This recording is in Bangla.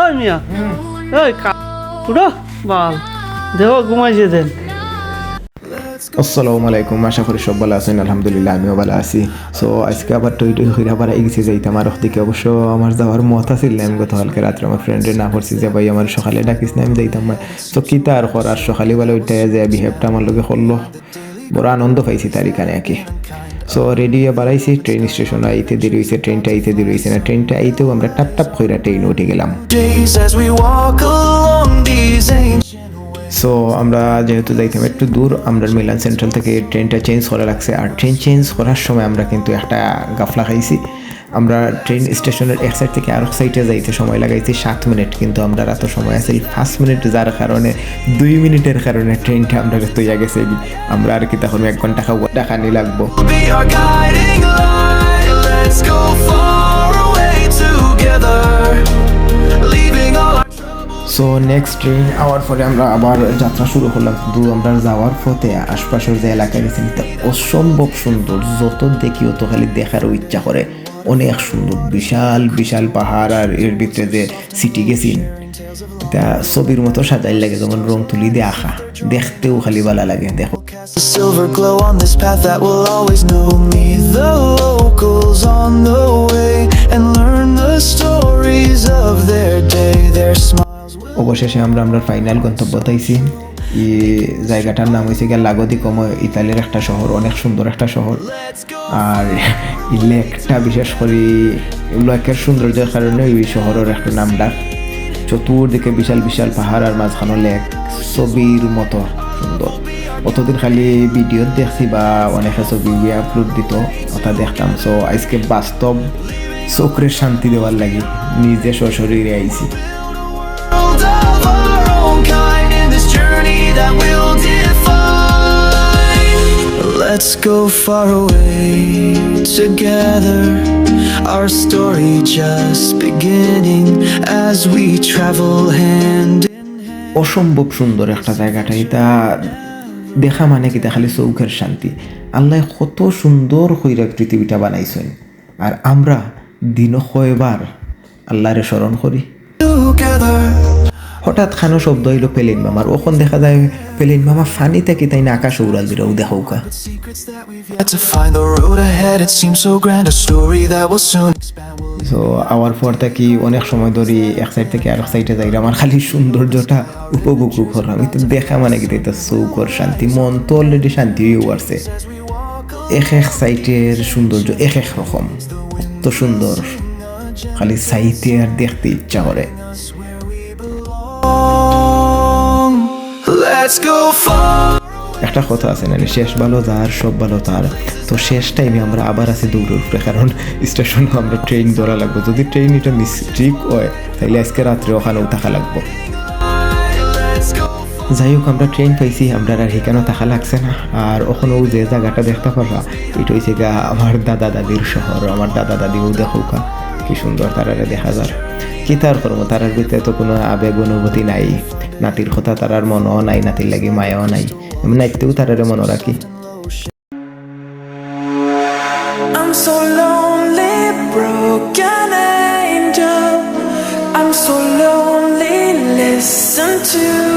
ওই মিয়া, ওই কা উঠো, বাল, দেহ ঘুমাইছে দেন আসসালামু আলাইকুম, আশা করি সব ভালো আছেন, আলহামদুলিল্লাহ, আমিও ভালো আছি। সো আজকে আবার টই টই হইরা পারা গেছি যাইতাম আর দিকে অবশ্য আমার যাওয়ার মত আছিল আমি গতকালকে রাত্রে আমার ফ্রেন্ডের না করছি যে, ভাই, আমার সকালে ডাকিস না, আমি যাইতাম না। তো কিতা আর করার, সকালে বেলা ওইটাই যে বিহেভটা আমার লোকে করল, বড় আনন্দ পাইছি তার এখানে আর কি। সো রেডিও বাড়াইছি ট্রেন স্টেশন আইতে দেরি হয়েছে ট্রেনটা আইতে দেরি হয়েছে না ট্রেনটা আইতেও আমরা টাপ টাপ কইরা ট্রেন উঠে গেলাম। সো আমরা যেহেতু যাইতাম একটু দূর আমরা মিলান সেন্ট্রাল থেকে ট্রেনটা চেঞ্জ করা লাগছে। আর ট্রেন চেঞ্জ করার সময় আমরা কিন্তু একটা গাফলা খাইছি। আমরা ট্রেন স্টেশনের এক সাইড থেকে আরেক সাইডে যাইতে সময় লাগাইছি সাত মিনিট কিন্তু আমরা এত সময় আছে এই পাঁচ মিনিট যার কারণে দুই মিনিটের কারণে ট্রেনটা আমরা তৈয়া গেছে আমরা আর কি তখন এক ঘণ্টা খাব টাকা নিয়ে লাগবো। সো নেক্সট ট্রেন আওয়ার পরে আমরা আবার যাত্রা শুরু করলাম। দু আমরা যাওয়ার পথে আশপাশের যে এলাকা গেছি তা অসম্ভব সুন্দর যত দেখি অত খালি দেখারও ইচ্ছা করে। অনেক সুন্দর বিশাল বিশাল পাহাড় আর এর ভিতরে যে সিটি গেছি তা ছবির মতো সাজাই লাগে যেমন রং তুলি দিয়ে আঁকা দেখতেও খালি ভালো লাগে দেখো silver glow on this path that will always know me. The locals on the way and learn the stories of their day. Their smiles. অবশেষে আমরা আমরা ফাইনাল গন্তব্য তাইছি জায়গাটার নাম হয়েছে গিয়ে লাগোদি কম, ইতালির একটা শহর, অনেক সুন্দর একটা শহর। আর লেকটা বিশেষ করে লেকের সৌন্দর্যের কারণে এই শহরের একটা নাম ডাক চতুর্দিকে বিশাল বিশাল পাহাড় আর মাঝখানো লেক, ছবির মতো সুন্দর। অতদিন খালি ভিডিও দেখছি বা অনেকে ছবি আপলোড দিত ওটা দেখতাম। সো আজকে বাস্তব চোখের শান্তি দেওয়ার লাগে, নিজে সশরীরে আইছি। Let's go far away together. Our story just beginning as we travel hand in অসম্ভব সুন্দর একটা জায়গাটা এটা। দেখা মানে কি? খালি চৌখের শান্তি। আল্লাহ কত সুন্দর কইরা পৃথিবীটা বানাইছেন। আর আমরা দিন কয়বার আল্লাহরে স্মরণ করি। Together. হঠাৎ খানো শব্দ হইল পেলেন মামার। ওখন দেখা যায় পেলেন মামা ফানি থেকে তাই না আকাশ উড়াল দিল expand. We'll সো আওয়ার পর থেকে অনেক সময় ধরে এক সাইড থেকে আরেক সাইডে যাই আমার খালি সৌন্দর্যটা উপভোগ করলাম কিন্তু দেখা মানে কি এটা চৌকর শান্তি, মন তো অলরেডি শান্তি হয়ে উঠছে এক এক সাইটের সৌন্দর্য এক এক রকম। তো সুন্দর। খালি সাইতে আর দেখতে ইচ্ছা করে। একটা কথা আছে না শেষ ভালো যার সব ভালো তার। তো শেষ টাইমে আমরা আবার আছি দৌড়ের উপরে, কারণ স্টেশন আমরা ট্রেন ধরা লাগবো। যদি ট্রেন এটা মিস্ট্রিক হয় তাহলে আজকে রাত্রে ওখানেও থাকা লাগবো। যাই হোক, আমরা ট্রেন পাইছি, আমরা আর সেখানেও থাকা লাগছে না। আর ওখানেও যে জায়গাটা দেখতে পারবা, এটা হয়েছে গা আমার দাদা দাদির শহর, আমার দাদা দাদিও দেখোকা কি সুন্দর তারা দেখা যায়। কি তার করব? তারার ভিতরে তো কোনো আবেগ অনুভূতি নাই। নাতির কথা তারার মনও নাই নাতির লাগে মায়াও নাই। আমি নাইতেও তারারে মনে রাখি। Broken angel. I'm so lonely, listen to